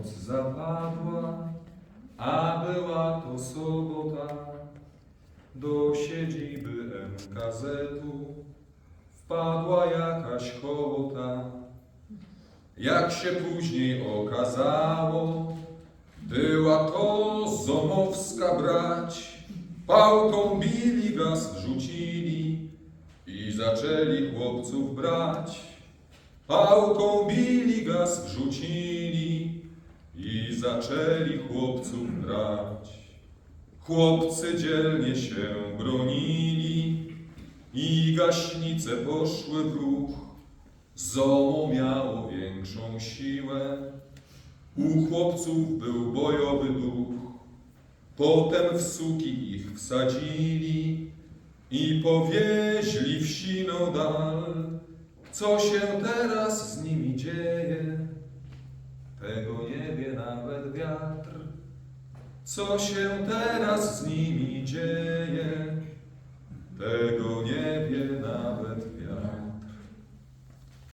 noc zapadła, a była to sobota. Do siedziby MKZ-u wpadła jakaś hołota. Jak się później okazało, była to zomowska brać. Pałką bili, gaz wrzucili i zaczęli chłopców brać. Pałką bili, gaz wrzucili i zaczęli chłopców brać. Chłopcy dzielnie się bronili i gaśnice poszły w ruch. Zomo miało większą siłę, u chłopców był bojowy duch. Potem w suki ich wsadzili i powieźli w siną dal. Co się teraz z nimi dzieje, wiatr. Co się teraz z nimi dzieje, tego nie wie nawet